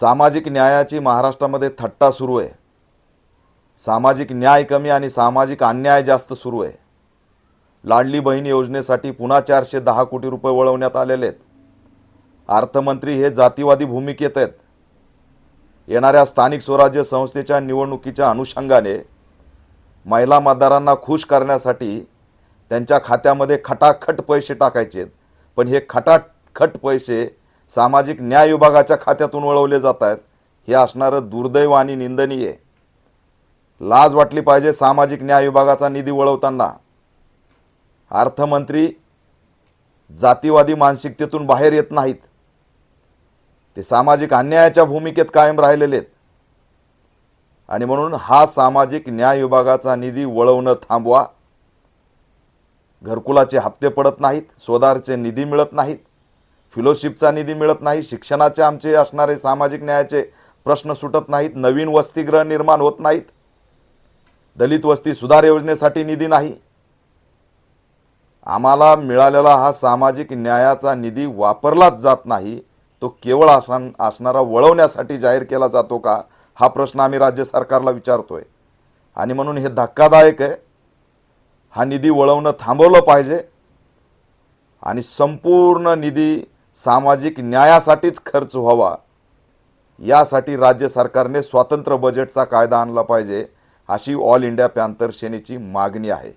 सामाजिक न्यायाची महाराष्ट्रामध्ये थट्टा सुरू आहे. सामाजिक न्याय कमी आणि सामाजिक अन्याय जास्त सुरू आहे. लाडली बहीण योजनेसाठी पुन्हा चारशे दहा कोटी रुपये वळवण्यात आलेले आहेत. अर्थमंत्री हे जातीवादी भूमिकेत आहेत. येणाऱ्या स्थानिक स्वराज्य संस्थेच्या निवडणुकीच्या अनुषंगाने महिला मतदारांना खुश करण्यासाठी त्यांच्या खात्यामध्ये खटाखट पैसे टाकायचे आहेत. पण हे खटाखट पैसे सामाजिक न्याय विभागाच्या खात्यातून वळवले जात आहेत. हे असणारं दुर्दैव आणि निंदनीय लाज वाटली पाहिजे सामाजिक न्याय विभागाचा निधी वळवताना. अर्थमंत्री जातीवादी मानसिकतेतून बाहेर येत नाहीत. ते सामाजिक अन्यायाच्या भूमिकेत कायम राहिलेले आहेत. आणि म्हणून हा सामाजिक न्याय विभागाचा निधी वळवणं थांबवा. घरकुलाचे हप्ते पडत नाहीत सोदारचे निधी मिळत नाहीत. फिलोशिपचा निधी मिळत नाही शिक्षणाचे आमचे असणारे सामाजिक न्यायाचे प्रश्न सुटत नाहीत नवीन वसतिगृह निर्माण होत नाहीत. दलित वस्ती सुधार योजनेसाठी निधी नाही. आम्हाला मिळालेला हा सामाजिक न्यायाचा निधी वापरलाच जात नाही तो केवळ आसन असणारा वळवण्यासाठी जाहीर केला जातो का हा प्रश्न आम्ही राज्य सरकारला विचारतोय. आणि म्हणून हे धक्कादायक आहे. हा निधी वळवणं थांबवलं पाहिजे. आणि संपूर्ण निधी सामाजिक न्यायासाठीच खर्च व्हावा. यासाठी राज्य सरकारने स्वतंत्र बजेटचा कायदा आणला पाहिजे अशी ऑल इंडिया पॅन्थर सेनेची मागणी आहे.